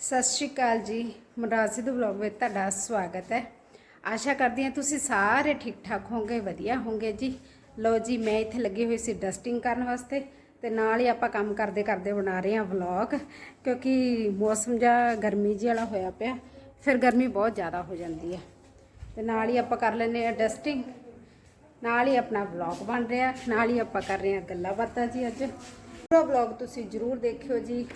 ਸਤਿ ਸ਼੍ਰੀ ਅਕਾਲ ਜੀ। ਮਨਰਾਜ ਸਿੱਧੂ ਵਲੌਗ ਵਿੱਚ ਤੁਹਾਡਾ ਸਵਾਗਤ ਹੈ। ਆਸ਼ਾ ਕਰਦੀ ਹਾਂ ਤੁਸੀਂ ਸਾਰੇ ਠੀਕ ਠਾਕ ਹੋਵੋਗੇ, ਵਧੀਆ ਹੋਵੋਗੇ ਜੀ। ਲੋ ਜੀ, ਮੈਂ ਇੱਥੇ ਲੱਗੀ ਹੋਈ ਸੀ ਡਸਟਿੰਗ ਕਰਨ ਵਾਸਤੇ ਤੇ ਨਾਲ ਹੀ ਆਪਾਂ ਕੰਮ ਕਰਦੇ ਕਰਦੇ ਬਣਾ ਰਹੇ ਹਾਂ ਵਲੌਗ ਕਿਉਂਕਿ ਮੌਸਮ ਜਾਂ ਗਰਮੀ ਜਿਹੀ ਵਾਲਾ ਹੋਇਆ ਪਿਆ, ਫਿਰ ਗਰਮੀ ਬਹੁਤ ਜ਼ਿਆਦਾ ਹੋ ਜਾਂਦੀ ਹੈ। ਤੇ ਨਾਲ ਹੀ ਆਪਾਂ ਕਰ ਲੈਂਦੇ ਹਾਂ ਡਸਟਿੰਗ ਨਾਲ ਹੀ ਆਪਣਾ ਵਲੌਗ ਬਣ ਰਿਹਾ, ਨਾਲ ਹੀ ਆਪਾਂ ਕਰ ਰਹੇ ਹਾਂ ਗੱਲਾਂ ਬਾਤਾਂ ਜੀ ਅੱਜ। ਪੂਰਾ ਵਲੌਗ ਤੁਸੀਂ ਜਰੂਰ ਦੇਖਿਓ ਜੀ।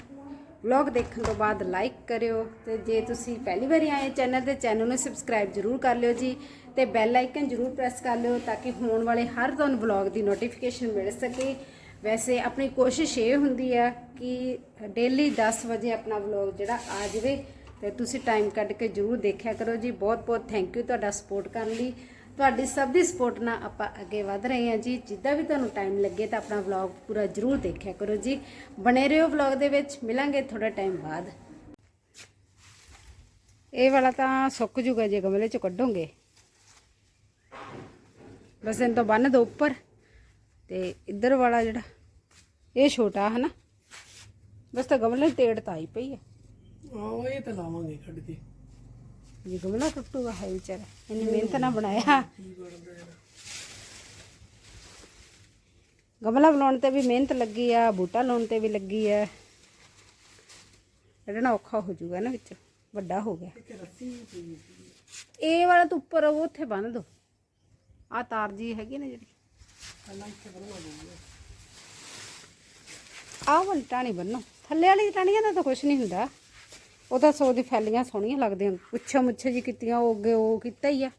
ਵਲੌਗ ਦੇਖਣ ਤੋਂ ਬਾਅਦ ਲਾਈਕ ਕਰਿਓ ਤੇ ਜੇ ਤੁਸੀਂ ਪਹਿਲੀ ਵਾਰੀ ਆਏ ਚੈਨਲ ਤੇ, ਚੈਨਲ ਨੂੰ ਸਬਸਕ੍ਰਾਈਬ ਜਰੂਰ ਕਰ ਲਿਓ ਜੀ ਤੇ ਬੈਲ ਆਈਕਨ ਜਰੂਰ ਪ੍ਰੈਸ ਕਰ ਲਿਓ ਤਾਂ ਕਿ ਹੋਣ ਵਾਲੇ ਹਰ ਤੁਹਾਨੂੰ ਵਲੌਗ ਦੀ ਨੋਟੀਫਿਕੇਸ਼ਨ ਮਿਲ ਸਕੇ। ਵੈਸੇ ਆਪਣੀ ਕੋਸ਼ਿਸ਼ ਇਹ ਹੁੰਦੀ ਆ ਕਿ ਡੇਲੀ 10 ਵਜੇ ਆਪਣਾ ਵਲੌਗ ਜਿਹੜਾ ਆ ਜਾਵੇ ਤੇ ਤੁਸੀਂ ਟਾਈਮ ਕੱਢ ਕੇ ਜਰੂਰ ਦੇਖਿਆ ਕਰੋ ਜੀ। ਬਹੁਤ ਬਹੁਤ ਥੈਂਕ ਯੂ ਤੁਹਾਡਾ ਸਪੋਰਟ ਕਰਨ ਲਈ। ਤੁਹਾਡੀ ਸਭ ਦੀ ਸਪੋਰਟ ਨਾਲ ਆਪਾਂ ਅੱਗੇ ਵਧ ਰਹੇ ਹਾਂ ਜੀ। ਜਿੱਦਾਂ ਵੀ ਤੁਹਾਨੂੰ ਟਾਈਮ ਲੱਗੇ ਤਾਂ ਆਪਣਾ ਵਲੌਗ ਪੂਰਾ ਜਰੂਰ ਦੇਖਿਆ ਕਰੋ ਜੀ। ਬਣੇ ਰਹੋ ਵਲੌਗ ਦੇ ਵਿੱਚ। ਮਿਲਾਂਗੇ ਥੋੜਾ ਟਾਈਮ ਬਾਅਦ। ਇਹ ਵਾਲਾ ਤਾਂ ਸੁੱਕ ਜੂਗਾ ਜੇ ਗਮਲੇ ਚੋਂ ਕੱਢੋਗੇ। ਬਸ ਇਹਨੂੰ ਤੋਂ ਬੰਨ ਦੋ ਉੱਪਰ। ਤੇ ਇੱਧਰ ਵਾਲਾ ਜਿਹੜਾ, ਇਹ ਛੋਟਾ ਹੈ ਨਾ ਬਸ ਤਾਂ ਗਮਲੇ ਤੇੜ ਤਾਂ ਆਈ ਪਈ ਹੈ ਆਹੋ ਇਹ ਤਾਂ ਲਾਵਾਂਗੇ ਕੱਢ ਕੇ। ਇਹ ਗਮਲਾ ਟੁੱਟੂਗਾ ਹੈ ਵਿਚਾਰਾ ਇੰਨੀ ਮਿਹਨਤ ਨਾਲ ਬਣਾਇਆ ਗਮਲਾ ਬਣਾਉਣ ਤੇ ਵੀ ਮਿਹਨਤ ਲੱਗੀ ਆ ਬੂਟਾ ਲਾਉਣ ਤੇ ਵੀ ਲੱਗੀ ਆ ਕੱਢਣਾ ਔਖਾ ਹੋ ਜਾਊਗਾ ਨਾ ਵਿੱਚ ਵੱਡਾ ਹੋ ਗਿਆ ਇਹ ਵਾਲਾ ਤਾਂ ਉੱਪਰ ਉਹ ਉੱਥੇ ਬੰਨ ਦੋ ਆ ਤਾਰ ਜੀ ਹੈਗੀ ਨਾ ਜਿਹੜੀ ਪਹਿਲਾਂ ਆਹ ਵਾਲੀ ਟਾਣੀ ਬੰਨੋ ਥੱਲੇ ਵਾਲੀ ਟਾਣੀਆਂ ਦਾ ਤਾਂ ਕੁਝ ਨਹੀਂ ਹੁੰਦਾ ਉਹ ਤਾਂ ਸੋ ਦੀ ਫੈਲੀਆਂ ਸੋਹਣੀਆਂ ਲੱਗਦੀਆਂ ਪੁੱਛਾ ਮੁੱਛੇ ਜੀ ਕੀਤੀਆਂ, ਉਹ ਅੱਗੇ ਉਹ ਕੀਤਾ ਹੀ ਆ।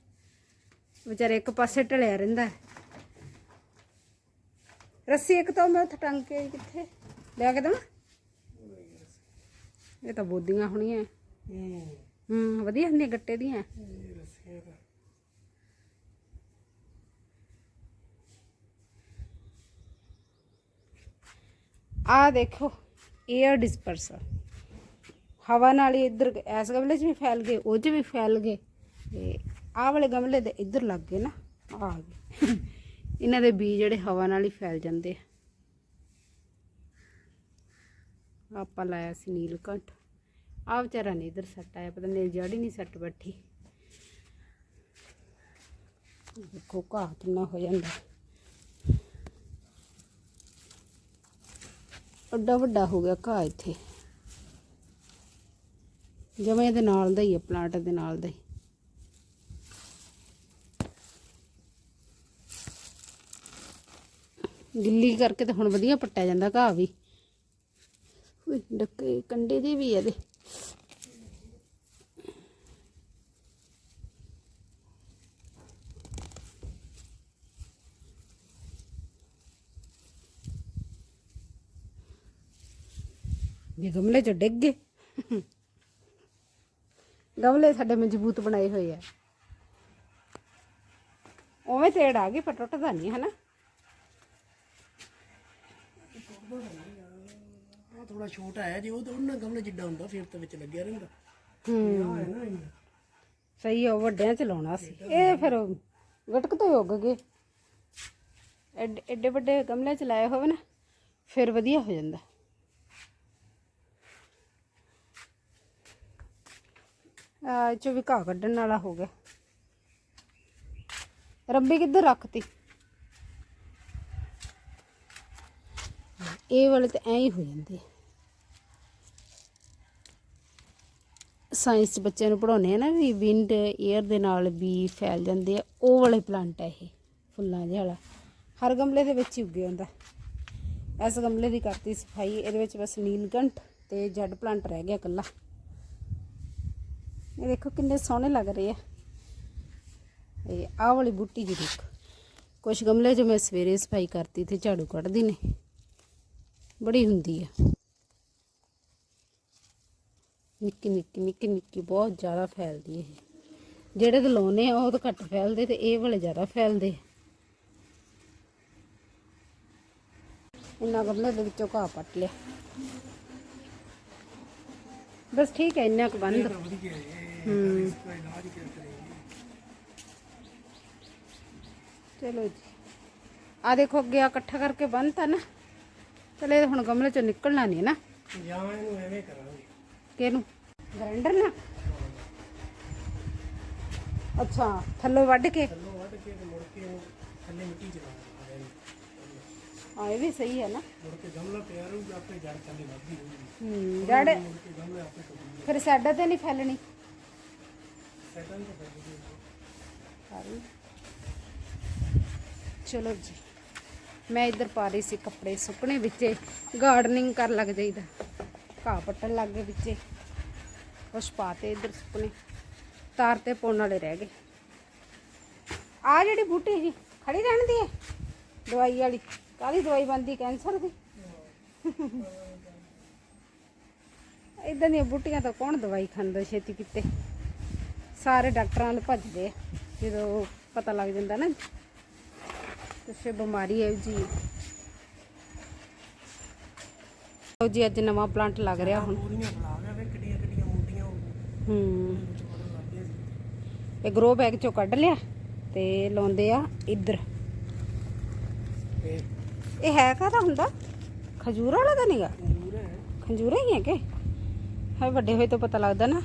ਵਿਚਾਰੇ ਇੱਕ ਪਾਸੇ ਢਲਿਆ ਰਹਿੰਦਾ ਰੱਸੀ ਇੱਕ ਤਾਂ ਮੈਂ ਉੱਥੇ ਟੰਗ ਕੇ ਕਿੱਥੇ? ਲਿਆ ਕੇ ਦੇਵਾਂ? ਇਹ ਤਾਂ ਬੋਦੀਆਂ ਹੋਣੀਆਂ ਹੂੰ, ਵਧੀਆ ਹੁੰਦੀਆਂ ਗੱਟੇ ਦੀਆਂ। ਆ ਦੇਖੋ 에ਅਰ ਡਿਸਪਰਸਰ ਹਵਾ ਨਾਲ ਹੀ ਇੱਧਰ ਇਸ ਗਮਲੇ 'ਚ ਵੀ ਫੈਲ ਗਏ, ਉਹ 'ਚ ਵੀ ਫੈਲ ਗਏ। ਤੇ ਆਹ ਵਾਲੇ ਗਮਲੇ ਦੇ ਇੱਧਰ ਲੱਗ ਗਏ ਨਾ ਆ ਗਏ। ਇਹਨਾਂ ਦੇ ਬੀਜ ਜਿਹੜੇ ਹਵਾ ਨਾਲ ਹੀ ਫੈਲ ਜਾਂਦੇ ਆ। ਆਪਾਂ ਲਾਇਆ ਸੀ ਨੀਲਕੰਠ। ਆ ਵਿਚਾਰਾ ਨਹੀਂ ਇੱਧਰ ਸੱਟ ਆਇਆ, ਪਤਾ ਨਹੀਂ ਜੜ ਹੀ ਨਹੀਂ ਸੱਟ ਬੈਠੀ। ਦੇਖੋ ਘਾਹ ਕਿੰਨਾ ਹੋ ਜਾਂਦਾ। ਅੱਡਾ ਵੱਡਾ ਹੋ ਗਿਆ ਘਾਹ ਇੱਥੇ। ਜਿਵੇਂ ਇਹਦੇ ਨਾਲ ਦਾ ਹੀ ਹੈ ਪਲਾਂਟ ਦੇ ਨਾਲ ਦਾ ਹੀ। ਗਿੱਲੀ ਕਰਕੇ ਤੇ ਹੁਣ ਵਧੀਆ ਪੱਟਿਆ ਜਾਂਦਾ ਘਾਹ ਵੀ। ਉਏ, ਡੱਕੇ ਕੰਡੇ ਦੇ ਵੀ ਇਹਦੇ। ਇਹ ਗਮਲੇ ਚ ਡਿੱਗ ਗਏ। ਗਮਲੇ ਸਾਡੇ ਮਜ਼ਬੂਤ ਬਣਾਏ ਹੋਏ ਆ। ਉਵੇਂ ਤੇੜ ਆ ਗਈ ਪਰ ਟੁੱਟਦਾ ਨਹੀਂ ਹਨਾ? ਆ ਥੋੜਾ ਛੋਟਾ ਹੈ ਜੇ ਉਹ ਤਾਂ ਉਹਨਾਂ ਗਮਲੇ ਜਿੱਡਾ ਹੁੰਦਾ ਫਿਰ ਤਾਂ ਵਿੱਚ ਲੱਗਿਆ ਰਹਿੰਦਾ। ਹੂੰ। ਆ ਹੈ ਨਾ ਇੰਨਾ। ਸਹੀ ਆ ਉਹ ਵੱਡਿਆਂ ਚ ਲਾਉਣਾ ਸੀ। ਇਹ ਫਿਰ ਗਟਕ ਤੋਂ ਹੀ ਉੱਗ ਗਏ। ਐਡੇ ਐਡੇ ਵੱਡੇ ਗਮਲੇ ਚ ਲਾਏ ਹੋਵੇ ਨਾ ਫਿਰ ਵਧੀਆ ਹੋ ਜਾਂਦਾ। ਇਹ ਚੋਂ ਵੀ ਘਾਹ ਕੱਢਣ ਵਾਲਾ ਹੋ ਗਿਆ। ਰੱਬੀ ਕਿੱਧਰ ਰੱਖਤੀ? ਇਹ ਵਾਲੇ ਤਾਂ ਐਂ ਹੀ ਹੋ ਜਾਂਦੇ ਸਾਇੰਸ ਬੱਚਿਆਂ ਨੂੰ ਪੜਾਉਂਦੇ ਆ ਨਾ ਵੀ ਵਿੰਡ 에ਅਰ ਦੇ ਨਾਲ ਵੀ ਫੈਲ ਜਾਂਦੇ ਆ। ਉਹ ਵਾਲੇ ਪਲਾਂਟ ਆ ਇਹ, ਫੁੱਲਾਂ ਜਿਹਾ ਵਾਲਾ। ਹਰ ਗਮਲੇ ਦੇ ਵਿੱਚ ਹੀ ਉੱਗੇ ਹੁੰਦਾ। ਇਸ ਗਮਲੇ ਦੀ ਕਰਤੀ ਸਫ਼ਾਈ, ਇਹਦੇ ਵਿੱਚ ਬਸ ਨੀਲਕੰਠ ਤੇ ਜੈਡ ਪਲਾਂਟ ਰਹਿ ਗਿਆ ਇਕੱਲਾ। ਇਹ ਦੇਖੋ ਕਿੰਨੇ ਸੋਹਣੇ ਲੱਗ ਰਹੇ ਆ ਇਹ ਆਹ ਵਾਲੀ ਬੂਟੀ ਜੀ ਦੇਖੋ ਕੁਝ ਗਮਲੇ 'ਚ ਮੈਂ ਸਵੇਰੇ ਸਫ਼ਾਈ ਕਰਤੀ ਤੇ ਝਾੜੂ ਕੱਢਦੀ ਨੇ ਬੜੀ ਹੁੰਦੀ ਆ ਨਿੱਕੀ ਨਿੱਕੀ ਨਿੱਕੀ ਨਿੱਕੀ ਬਹੁਤ ਜ਼ਿਆਦਾ ਫੈਲਦੀ ਇਹ ਜਿਹੜੇ ਤੇ ਲਾਉਨੇ ਆ ਉਹ ਤਾਂ ਘੱਟ ਫੈਲਦੇ ਤੇ ਇਹ ਵਾਲੇ ਜ਼ਿਆਦਾ ਫੈਲਦੇ ਇੰਨਾ ਗਮਲੇ ਦੇ ਵਿੱਚੋਂ ਘਾਹ ਪੱਟ ਲਿਆ ਬਸ ਠੀਕ ਹੈ ਇੰਨਾ ਕੁ ਬੰਦ ਚਲੋ ਜੀ। ਆ ਦੇਖੋ ਅੱਗੇ ਆ ਇਕੱਠਾ ਕਰਕੇ ਬੰਨਤਾ ਨਾ। ਚਲੇ ਹੁਣ ਗਮਲੇ ਚੋਂ ਨਿਕਲਣਾ ਨਹੀਂ ਨਾ। ਜਾਂ ਇਹਨੂੰ ਐਵੇਂ ਕਰਾਂਗੇ। ਕਿਹਨੂੰ? ਗ੍ਰਾਈਂਡਰ ਨਾਲ ਅੱਛਾ ਥੱਲੋਂ ਵੱਢ ਕੇ? ਥੱਲੋਂ ਵੱਢ ਕੇ ਤੇ ਮੁੜ ਕੇ ਥੱਲੇ ਮਿੱਟੀ ਚ ਲਾ ਦੇਣਾ ਹਾਂ ਇਹ ਵੀ ਸਹੀ ਹੈ ਨਾ। ਮੁੜ ਕੇ ਗਮਲਾ ਪਿਆ ਰਹੂਗਾ ਆਪੇ ਜੜ ਥੱਲੇ ਵੱਧਦੀ ਰਹੂਗੀ ਹੂੰ ਜੜ। ਮੁੜ ਕੇ ਗਮਲਾ ਆਪੇ ਕੱਢੂਗਾ। ਫਿਰ ਸਾਡਾ ਤੇ ਨਹੀਂ ਫੈਲਣੀ। ਚਲੋ ਜੀ ਮੈਂ ਇੱਧਰ ਪਾ ਰਹੀ ਸੀ ਕੱਪੜੇ ਸੁੱਕਣੇ ਵਿੱਚੇ ਗਾਰਡਨਿੰਗ ਕਰਨ ਲੱਗ ਜਾਈਦਾ ਘਾਹ ਪੱਟਣ ਲੱਗ ਗਏ ਵਿੱਚੇ। ਕੁਛ ਪਾਤੇ ਇੱਧਰ ਸੁੱਕਣੇ। ਤਾਰ ਤੇ ਪਾਉਣ ਵਾਲੇ ਰਹਿ ਗਏ। ਆ ਜਿਹੜੀ ਬੂਟੀ ਜੀ ਖੜੀ ਰਹਿਣ ਦੀ ਹੈ ਦਵਾਈ ਵਾਲੀ। ਕਾਹਦੀ ਦਵਾਈ ਬੰਦੀ ਕੈਂਸਰ ਦੀ? ਇਦਾਂ ਦੀਆਂ ਬੂਟੀਆਂ ਤਾਂ ਕੌਣ ਦਵਾਈ ਖਾਂਦਾ ਛੇਤੀ ਕਿਤੇ ਸਾਰੇ ਡਾਕਟਰਾਂ ਵੱਲ ਭੱਜਦੇ ਜਦੋਂ ਪਤਾ ਲੱਗ ਜਾਂਦਾ ਨਾ। ਕਿਸੇ ਬਿਮਾਰੀ ਹੈ ਜੀ। ਲਓ ਜੀ ਅੱਜ ਨਵਾਂ ਪਲਾਂਟ ਲੱਗ ਰਿਹਾ ਹੁਣ। ਪੂਰੀਆਂ ਵੇ ਹੂੰ ਇਹ ਗਰੋ ਬੈਗ ਚੋਂ ਕੱਢ ਲਿਆ ਤੇ ਲਾਉਂਦੇ ਆ ਇੱਧਰ। ਇਹ ਹੈ ਕਾਹਦਾ ਹੁੰਦਾ? ਖਜੂਰ ਵਾਲਾ ਤਾਂ ਨਹੀਂਗਾ ਖੰਜੂਰਾ ਹੀ। ਹੈ ਕਿ? ਹੈ ਵੱਡੇ ਹੋਏ ਤਾਂ ਪਤਾ ਲੱਗਦਾ ਨਾ।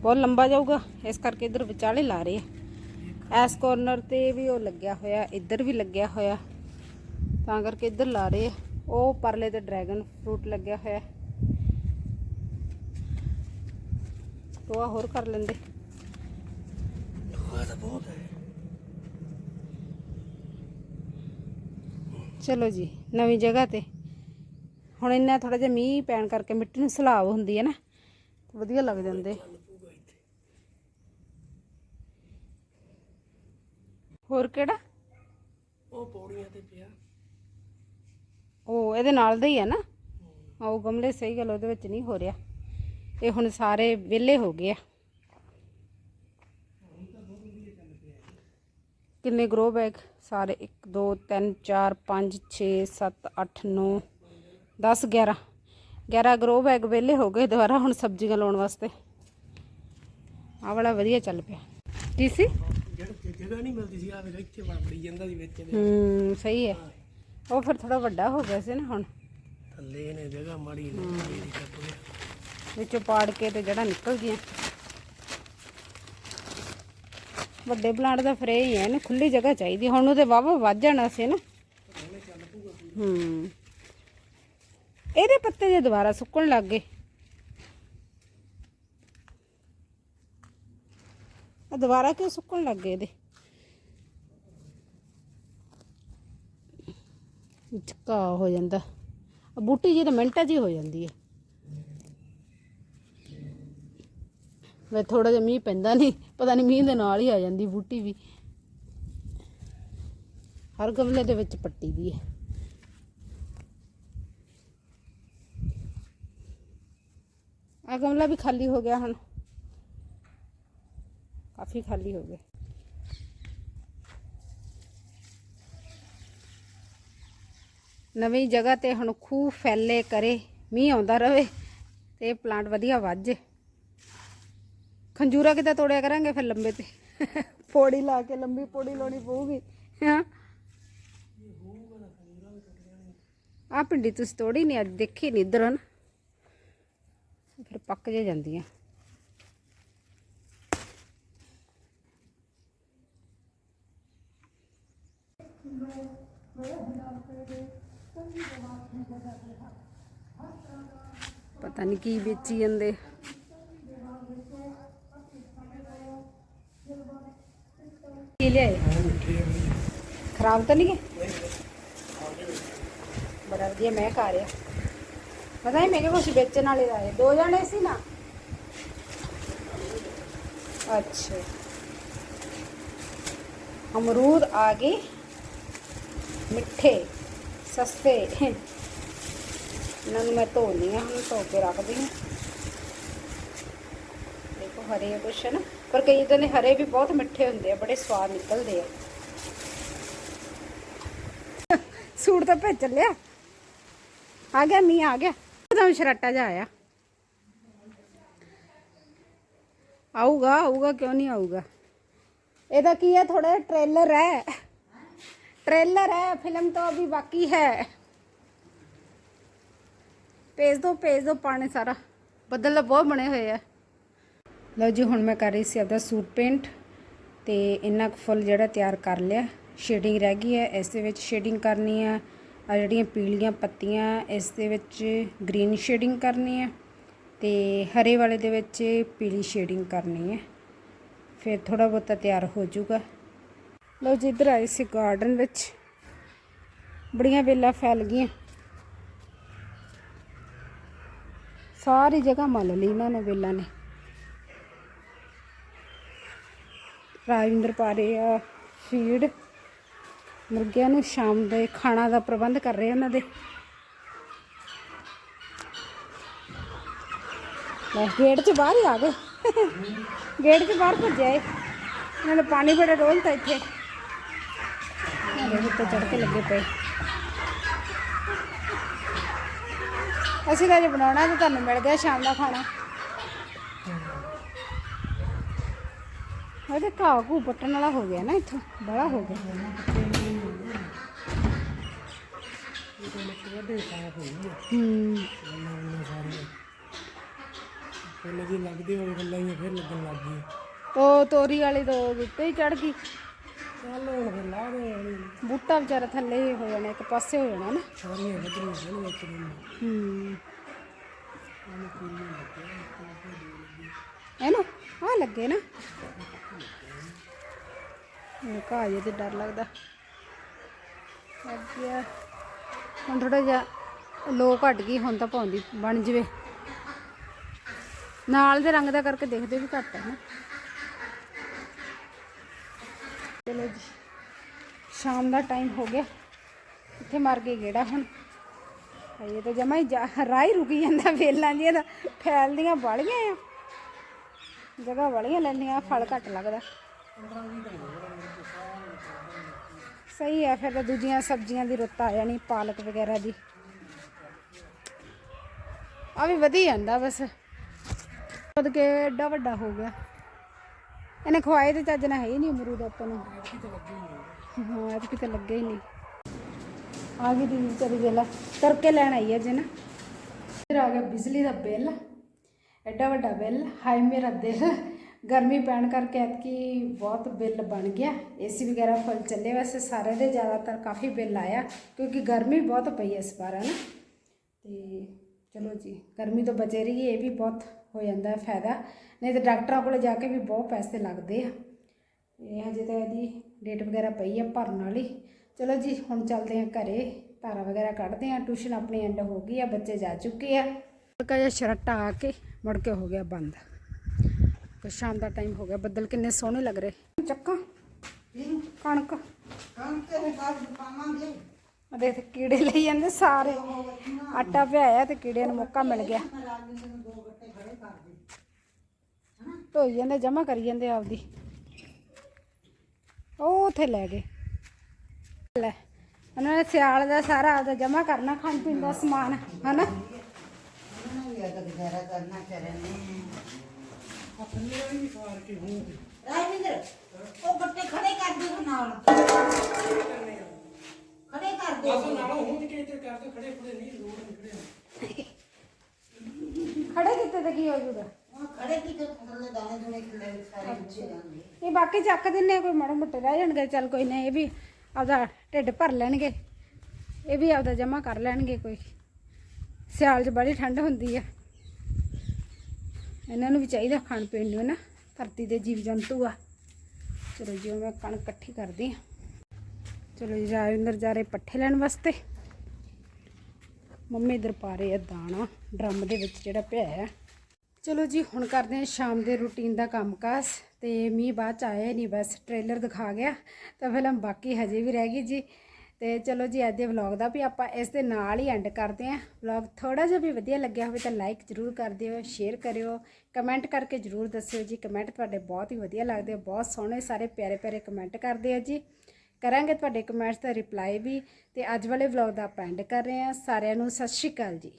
ਬਹੁਤ ਲੰਬਾ ਜਾਊਗਾ। ਇਸ ਕਰਕੇ ਇੱਧਰ ਵਿਚਾਲੇ ਲਾ ਰਹੇ ਆ। ਐਸ ਕਾਰਨਰ ਤੇ ਵੀ ਉਹ ਲੱਗਿਆ ਹੋਇਆ ਇੱਧਰ ਵੀ ਲੱਗਿਆ ਹੋਇਆ। ਤਾਂ ਕਰਕੇ ਇੱਧਰ ਲਾ ਰਹੇ ਆ। ਉਹ ਪਰਲੇ ਤੇ ਡਰੈਗਨ ਫਰੂਟ ਲੱਗਿਆ ਹੋਇਆ। ਟੋਆ ਹੋਰ ਕਰ ਲੈਂਦੇ। ਉਹ ਤਾਂ ਬਹੁਤ ਹੈ। ਚਲੋ ਜੀ ਨਵੀਂ ਜਗ੍ਹਾ ਤੇ। ਹੁਣ ਇੰਨਾ ਥੋੜਾ ਜਿਹਾ ਮੀਂਹ ਪੈਣ ਕਰਕੇ ਮਿੱਟੀ ਨੂੰ ਸਲਾਬ ਹੁੰਦੀ ਹੈ ਨਾ। ਵਧੀਆ ਲੱਗ ਜਾਂਦੇ ਲੱਗੂਗਾ ਇੱਥੇ ਹੋਰ ਕਿਹੜਾ? ਉਹ ਪੌੜੀਆਂ ਤੇ ਪਿਆ। ਉਹ ਇਹਦੇ ਨਾਲ ਦਾ ਹੀ ਹੈ ਨਾ। ਆਹ ਉਹ ਗਮਲੇ ਸਹੀ ਗੱਲ ਉਹਦੇ ਵਿੱਚ ਨਹੀਂ ਹੋ ਰਿਹਾ। ਇਹ ਹੁਣ ਸਾਰੇ ਵਿਹਲੇ ਹੋ ਗਏ ਆ। ਕਿੰਨੇ ਗਰੋ ਬੈਗ ਸਾਰੇ 1 2 3 4 5 6 7 8 9 10 11 11 ਗਰੋ ਬੈਗ ਵਿਹਲੇ ਹੋ ਗਏ ਦੁਬਾਰਾ ਹੁਣ ਸਬਜ਼ੀਆਂ ਲਾਉਣ ਵਾਸਤੇ। ਆਹ ਵਾਲਾ ਵਧੀਆ ਚੱਲ ਪਿਆ। ਕੀ ਸੀ? ਜਗ੍ਹਾ ਨਹੀਂ ਮਿਲਦੀ ਸੀ ਆ ਵੇ ਇੱਥੇ ਵੜ ਵੜੀ ਜਾਂਦਾ ਸੀ ਵਿੱਚ ਇਹਦੇ। ਹੂੰ ਸਹੀ ਹੈ। ਉਹ ਫਿਰ ਥੋੜਾ ਵੱਡਾ ਹੋ ਗਿਆ ਸੀ ਨਾ ਹੁਣ। ਥੱਲੇ ਇਹਨੇ ਜਗ੍ਹਾ ਮਾੜੀ ਗਿਆ ਵਿੱਚੋਂ ਪਾੜ ਕੇ ਤੇ ਜੜਾ ਨਿਕਲ ਗਈਆਂ ਵੱਡੇ ਪਲਾਂਟ ਦਾ ਫਰੇ ਹੀ ਹੈ ਨਾ ਖੁੱਲੀ ਜਗ੍ਹਾ ਚਾਹੀਦੀ ਹੁਣ ਉਹਦੇ ਵਾਵਾ ਵੱਧ ਜਾਣਾ ਸੀ ਨਾ। ਹੂੰ। ਇਹਦੇ ਪੱਤੇ ਜੇ ਦੁਬਾਰਾ ਸੁੱਕਣ ਲੱਗ ਗਏ। ਆ ਦੁਬਾਰਾ ਕਿਉਂ ਸੁੱਕਣ ਲੱਗ ਗਏ ਇਹਦੇ? ਚਿੱਕਾ ਹੋ ਜਾਂਦਾ। ਬੂਟੀ ਜੀ ਤਾਂ ਮਿੰਟਾਂ 'ਚ ਹੀ ਹੋ ਜਾਂਦੀ ਹੈ। ਵੇ ਥੋੜਾ ਜਿਹਾ ਮੀਂਹ ਪੈਂਦਾ ਨਹੀਂ, ਪਤਾ ਨਹੀਂ ਮੀਂਹ ਦੇ ਨਾਲ ਹੀ ਆ ਜਾਂਦੀ ਬੂਟੀ ਵੀ। ਹਰ ਗਮਲੇ ਦੇ ਵਿੱਚ ਪੱਟੀ ਦੀ ਹੈ। ਆ ਗਮਲਾ ਵੀ ਖਾਲੀ ਹੋ ਗਿਆ ਹੁਣ। ਕਾਫੀ ਖਾਲੀ ਹੋ ਗਿਆ। ਨਵੀਂ ਜਗ੍ਹਾ ਤੇ ਹੁਣ ਖੂਹ ਫੈਲੇ ਕਰੇ ਮੀਂਹ ਆਉਂਦਾ ਰਵੇ ਤੇ ਇਹ ਪਲਾਂਟ ਵਧੀਆ ਵੱਧ ਜੇ ਖੰਜੂਰਾ ਕਿੱਦਾਂ ਤੋੜਿਆ ਕਰਾਂਗੇ ਫਿਰ ਲੰਬੇ ਤੇ? ਪੌੜੀ ਲਾ ਕੇ ਲੰਬੀ ਪੌੜੀ ਲਾਉਣੀ ਪਊਗੀ। ਹਾਂ। ਆ ਪਿੰਡੀ ਤੁਸੀਂ ਤੋੜੀ ਨਹੀਂ ਅੱਜ ਦੇਖੀ ਨਹੀਂ ਇਧਰ ਫਿਰ ਪੱਕ ਜੇ ਜਾਂਦੀਆਂ। ਪਤਾ ਨਹੀਂ ਕੀ ਵੇਚੀ ਜਾਂਦੇ ਕੀ ਲਿਆਏ ਖਰਾਬ ਤਾਂ ਨਹੀਂ ਗਏ ਬੜਾ ਵਧੀਆ ਮੈਂ ਖਾ ਰਿਹਾ ਪਤਾ ਨਹੀਂ ਮੈਂ ਕਿਹਾ ਕੁਛ ਵੇਚਣ ਵਾਲੇ ਆਏ ਦੋ ਜਣੇ ਸੀ ਨਾ ਅੱਛਾ ਅਮਰੂਦ ਆ ਗਏ ਮਿੱਠੇ ਸਸਤੇ ਇਹਨਾਂ ਨੂੰ ਮੈਂ ਧੋਣੀ ਆ ਹੁਣ ਧੋ ਕੇ ਰੱਖਦੀ ਹਾਂ ਦੇਖੋ ਹਰੇ ਕੁਛ ਹੈ ਨਾ ਪਰ ਕਈ ਤਾਂ ਨੇ ਹਰੇ ਵੀ ਬਹੁਤ ਮਿੱਠੇ ਹੁੰਦੇ ਆ ਬੜੇ ਸਵਾਦ ਨਿਕਲਦੇ ਆ ਸੂਟ ਤਾਂ ਭੇਜ ਚੱਲਿਆ ਆ ਗਿਆ ਮੀਂਹ ਆ ਗਿਆ ਉਹਦਾ ਸ਼ਰਾਟਾ ਜਾ ਆਇਆ ਆਊਗਾ ਆਊਗਾ ਕਿਉਂ ਨਹੀਂ ਆਊਗਾ ਇਹਦਾ ਕੀ ਹੈ ਥੋੜਾ ਟ੍ਰੇਲਰ ਹੈ ट्रेलर है फिल्म तो अभी बाकी है ਪੇਜ ਦੋ ਪੇਜ ਦੋ, ਪਾਣੇ ਸਾਰਾ। ਬੱਦਲ ਦਾ ਬਹੁਤ ਬਣੇ ਹੋਏ ਆ। ਲਓ ਜੀ, ਹੁਣ ਮੈਂ ਕਰ ਰਹੀ ਸੀ ਆਪਦਾ ਸੂਟ ਪੇਂਟ ਤੇ ਇੰਨਾ ਕੁ ਫੁੱਲ ਜਿਹੜਾ ਤਿਆਰ ਕਰ ਲਿਆ। ਸ਼ੇਡਿੰਗ ਰਹਿ ਗਈ ਹੈ। ਇਸ ਦੇ ਵਿੱਚ ਸ਼ੇਡਿੰਗ ਕਰਨੀ ਆ। ਆ ਜਿਹੜੀਆਂ ਪੀਲੀਆਂ ਪੱਤੀਆਂ, ਇਸ ਦੇ ਵਿੱਚ ਗ੍ਰੀਨ ਸ਼ੇਡਿੰਗ ਕਰਨੀ ਹੈ ਤੇ ਹਰੇ ਵਾਲੇ ਦੇ ਵਿੱਚ ਪੀਲੀ ਸ਼ੇਡਿੰਗ ਕਰਨੀ ਹੈ ਫਿਰ ਥੋੜਾ ਬਹੁਤਾ ਤਿਆਰ ਹੋ ਜਾਊਗਾ। ਲਓ ਜੀ, ਇਧਰ ਆਏ ਸੀ ਗਾਰਡਨ ਵਿੱਚ। ਬੜੀਆਂ ਵੇਲਾਂ ਫੈਲ ਗਈਆਂ। ਸਾਰੀ ਜਗ੍ਹਾ ਮੱਲ ਲਈ ਇਹਨਾਂ ਨੇ ਵੇਲਾਂ ਨੇ। ਰਾਜਿੰਦਰ ਪਾ ਰਹੇ ਆ ਫੀਡ ਮੁਰਗਿਆਂ ਨੂੰ ਸ਼ਾਮ ਦੇ ਖਾਣਾ ਦਾ ਪ੍ਰਬੰਧ ਕਰ ਰਹੇ ਉਹਨਾਂ ਦੇ। ਲੈ ਗੇਟ 'ਚ ਬਾਹਰ ਹੀ ਆ ਗਏ। ਗੇਟ 'ਚ ਬਾਹਰ ਭੱਜਿਆ ਏ। ਇਹਨਾਂ ਨੇ ਪਾਣੀ ਬੜਾ ਡੋਲਤਾ ਇੱਥੇ। ਇਹਦੇ ਉੱਤੇ ਚੜ ਕੇ ਲੱਗੇ ਪਏ। ਅਸੀਂ ਤਾਂ ਜੇ ਬਣਾਉਣਾ ਤੇ ਤੁਹਾਨੂੰ ਮਿਲ ਗਿਆ ਸ਼ਾਮ ਦਾ ਖਾਣਾ। ਉਹਦੇ ਘਾਹ ਘੂ ਪੱਟਣ ਵਾਲਾ ਹੋ ਗਿਆ ਨਾ ਇੱਥੋਂ ਬੜਾ ਹੋ ਗਿਆ। ਹੂੰ। ਪਹਿਲੇ ਜੀ ਲੱਗਦੇ ਹੋਏ ਗੱਲਾਂ ਹੀ ਫਿਰ ਲੱਗਣ ਲੱਗ ਗਈ ਉਹ ਤੋਰੀ ਵਾਲੀ ਤੋਂ ਉੱਤੇ ਹੀ ਚੜ ਗਈ। ਚੱਲ ਹੁਣ ਫਿਰ ਲਾ ਦੇ ਵਾਲੀ ਬੂਟਾ ਵਿਚਾਰਾ ਥੱਲੇ ਹੀ ਹੋ ਜਾਣਾ ਇੱਕ ਪਾਸੇ ਹੋ ਜਾਣਾ ਨਾ। ਸਾਰੀਆਂ ਲੱਗਣੀਆਂ ਸਨ ਵਿੱਚ ਨੂੰ। ਹੂੰ। ਇਹਨੂੰ ਆ ਲੱਗੇ ਨਾ ਇਹ ਘਾਹ ਜਿਹੇ ਤੇ ਡਰ ਲੱਗਦਾ। ਲੱਗ ਗਿਆ ਹੁਣ ਥੋੜਾ ਜਿਹਾ ਲੋ ਘਟ ਗਈ ਹੁਣ ਤਾਂ ਪਾਉਂਦੀ ਬਣ ਜਵੇ। ਨਾਲ ਦੇ ਰੰਗ ਦਾ ਕਰਕੇ ਦੇਖਦੇ ਵੀ ਘੱਟ ਹੈ ਨਾ। ਚਲੋ ਜੀ। ਸ਼ਾਮ ਦਾ ਟਾਈਮ ਹੋ ਗਿਆ। ਇੱਥੇ ਮਾਰ ਕੇ ਗੇੜਾ ਹੁਣ। ਇਹ ਤਾਂ ਜਮਾ ਹੀ ਜਾ- ਰੁਕੀ ਜਾਂਦਾ ਵੇਲਾਂ ਦੀਆਂ ਤਾਂ। ਫੈਲਦੀਆਂ ਵਾਲੀਆਂ ਆ। ਜਗ੍ਹਾ ਵਾਲੀਆਂ ਲੈਂਦੀਆਂ ਫਲ ਘੱਟ ਲੱਗਦਾ। ਸਹੀ ਆ, ਫਿਰ ਤਾਂ ਦੂਜੀਆਂ ਸਬਜ਼ੀਆਂ ਦੀ ਰੁੱਤ ਆ ਜਾਣੀ, ਪਾਲਕ ਵਗੈਰਾ ਦੀ। ਆ ਵੀ ਵਧੀ ਜਾਂਦਾ ਬਸ। ਉਹਦ ਕੇ ਏਡਾ ਵੱਡਾ ਹੋ ਗਿਆ। ਇਹਨੇ ਖਵਾਏ ਤੇ ਚੱਜ ਨਾਲ ਹੈ ਹੀ ਨਹੀਂ ਅਮਰੂਦ ਆਪਾਂ ਨੂੰ। ਹਾਂ ਅੱਜ ਕਿਤੇ ਲੱਗੇ ਹੀ ਨਹੀਂ। ਆ ਗਈ ਦੀ ਵਿਚਾਰੀ ਵੇਲਾ ਕਰਕੇ ਲੈਣ ਆਈ ਹੈ ਜੇ ਨਾ। ਫਿਰ ਆ ਗਿਆ ਬਿਜਲੀ ਦਾ ਬਿੱਲ, ਐਡਾ ਵੱਡਾ ਬਿੱਲ, ਹਾਏ ਮੇਰਾ ਦਿਲ। ਗਰਮੀ ਪੈਣ ਕਰਕੇ ਐਤਕੀ ਬਹੁਤ ਬਿੱਲ ਬਣ ਗਿਆ। ਏਸੀ ਵਗੈਰਾ ਫੁੱਲ ਚੱਲੇ, ਵੈਸੇ ਸਾਰੇ ਦੇ ਜ਼ਿਆਦਾਤਰ ਕਾਫੀ ਬਿੱਲ ਆਇਆ, ਕਿਉਂਕਿ ਗਰਮੀ ਬਹੁਤ ਪਈ ਇਸ ਵਾਰ ਹੈ ਨਾ ਤੇ ਚਲੋ ਜੀ, ਗਰਮੀ ਤੋਂ ਬਚੇ ਰਹੀਏ, ਇਹ ਵੀ ਬਹੁਤ ਹੋ ਜਾਂਦਾ ਫਾਇਦਾ। ਨਹੀਂ ਤੇ ਡਾਕਟਰਾਂ ਕੋਲ ਜਾ ਕੇ ਵੀ ਬਹੁਤ ਪੈਸੇ ਲੱਗਦੇ ਆ। ਇਹ ਹਜੇ ਤਾਂ ਇਹਦੀ ਡੇਟ ਵਗੈਰਾ ਪਈ ਆ ਭਰਨ ਵਾਲੀ। ਚਲੋ ਜੀ ਹੁਣ ਚੱਲਦੇ ਆ ਘਰੇ। ਧਾਰਾ ਵਗੈਰਾ ਕੱਢਦੇ ਆ ਟਿਊਸ਼ਨ ਆਪਣੀ ਐਂਡ ਹੋ ਗਈ ਆ ਬੱਚੇ ਜਾ ਚੁੱਕੇ ਆ। ਹਲਕਾ ਜਿਹਾ ਸ਼ਰਟਾ ਆ ਕੇ ਮੁੜ ਕੇ ਹੋ ਗਿਆ ਬੰਦ। ਤੇ ਸ਼ਾਮ ਦਾ ਟਾਈਮ ਹੋ ਗਿਆ। ਬੱਦਲ ਕਿੰਨੇ ਸੋਹਣੇ ਲੱਗ ਰਹੇ। ਚੱਕਾਂ। ਕਣਕ। ਆ ਦੇਖ ਕੀੜੇ ਲਈ ਜਾਂਦੇ ਸਾਰੇ। ਆਟਾ ਪਿਆਇਆ ਤੇ ਕੀੜਿਆਂ ਨੂੰ ਮੌਕਾ ਮਿਲ ਗਿਆ। ਧੋਈ ਜਾਂਦੇ ਜਮਾ ਕਰੀ ਜਾਂਦੇ ਆਪਦੀ। ਉਹ ਉਥੇ ਲੈ ਗਏ। ਲੈ ਉਹਨਾਂ ਨੇ ਸਿਆਲ ਦਾ ਸਾਰਾ ਆਪਦਾ ਜਮਾ ਕਰਨਾ ਖਾਣ ਪੀਣ ਦਾ ਸਮਾਨ ਹਨਾ? ਰਾਜਿੰਦਰ ਉਹ ਖੜੇ ਕਰ ਦੇ ਉਹ ਨਾਲ। ਖੜੇ ਕਰ ਦੇ ਬਸ ਨਾਲੋਂ ਹੁਣ ਕਿ ਇੱਥੇ ਕਰਦੇ ਖੜੇ ਖੜੇ ਨਹੀਂ ਲੋੜ ਨਹੀਂ ਖੜੇ ਖੜੇ ਕਿਤੇ ਤੇ ਕੀ ਹੋ ਜੂਗਾ? ਖੜੇ ਕੀ ਤੇ ਥੱਲੇ ਦਾਣੇ ਦੁਨੇ ਖਿਲੇ ਵਿੱਚ ਸਾਰੇ ਉੱਚੇ ਜਾਂਦੇ। ਇਹ ਬਾਕੀ ਚੱਕ ਦਿੰਨੇ ਆ, ਕੋਈ ਮਾੜੇ ਮੋਟੇ ਰਹਿ ਜਾਣਗੇ ਚੱਲ ਕੋਈ ਨਹੀਂ ਇਹ ਵੀ ਆਪਦਾ ਢਿੱਡ ਭਰ ਲੈਣਗੇ। ਇਹ ਵੀ ਆਪਦਾ ਜਮਾ ਕਰ ਲੈਣਗੇ ਕੋਈ। ਸਿਆਲ 'ਚ ਬੜੀ ਠੰਡ ਹੁੰਦੀ ਆ। ਇਹਨਾਂ ਨੂੰ ਵੀ ਚਾਹੀਦਾ ਖਾਣ ਪੀਣ ਨੂੰ ਨਾ ਧਰਤੀ ਦੇ ਜੀਵ ਜੰਤੂ ਆ। ਚਲੋ ਜੀ ਹੁਣ ਮੈਂ ਕਣਕ ਇਕੱਠੀ ਕਰਦੀ ਆ। ਚਲੋ ਜੀ ਰਾਜਿੰਦਰ ਜਾ ਰਹੇ ਪੱਠੇ ਲੈਣ ਵਾਸਤੇ। ਮੰਮੀ ਇਧਰ ਪਾ ਰਹੇ ਆ ਦਾਣਾ ਡਰਮ ਦੇ ਵਿੱਚ ਜਿਹੜਾ ਪਿਆ ਹੈ ਚਲੋ ਜੀ, ਹੁਣ ਕਰਦੇ ਹਾਂ ਸ਼ਾਮ ਦੇ ਰੂਟੀਨ ਦਾ ਕੰਮਕਾਜ ਤੇ ਮੀਂਹ ਬਾਅਦ ਚ ਆਇਆ ਹੀ ਨਹੀਂ, ਬਸ ਟ੍ਰੇਲਰ ਦਿਖਾ ਗਿਆ। ਤਾਂ ਫਿਲਮ ਬਾਕੀ ਹਜੇ ਵੀ ਰਹਿ ਗਈ ਜੀ। ਤੇ ਚਲੋ ਜੀ, ਅੱਜ ਦੇ ਵਲੌਗ ਦਾ ਵੀ ਆਪਾਂ ਇਸ ਦੇ ਨਾਲ ਹੀ ਐਂਡ ਕਰਦੇ ਹਾਂ। ਵਲੌਗ ਥੋੜਾ ਜਿਹਾ ਵੀ ਵਧੀਆ ਲੱਗਿਆ ਹੋਵੇ ਤਾਂ ਲਾਈਕ ਜ਼ਰੂਰ ਕਰ ਦਿਓ ਸ਼ੇਅਰ ਕਰਿਓ। ਕਮੈਂਟ ਕਰਕੇ ਜ਼ਰੂਰ ਦੱਸਿਓ ਜੀ। ਕਮੈਂਟ ਤੁਹਾਡੇ ਬਹੁਤ ਹੀ ਵਧੀਆ ਲੱਗਦੇ ਆ, ਬਹੁਤ ਸੋਹਣੇ ਸਾਰੇ ਪਿਆਰੇ ਪਿਆਰੇ ਕਮੈਂਟ ਕਰਦੇ ਆ ਜੀ। ਕਰਾਂਗੇ ਤੁਹਾਡੇ ਕਮੈਂਟਸ ਦਾ ਰਿਪਲਾਈ ਵੀ। ਤੇ ਅੱਜ ਵਾਲੇ ਵਲੌਗ ਦਾ ਆਪਾਂ ਐਂਡ ਕਰ ਰਹੇ ਹਾਂ। ਸਾਰਿਆਂ ਨੂੰ ਸਤਿ ਸ਼੍ਰੀ ਅਕਾਲ ਜੀ।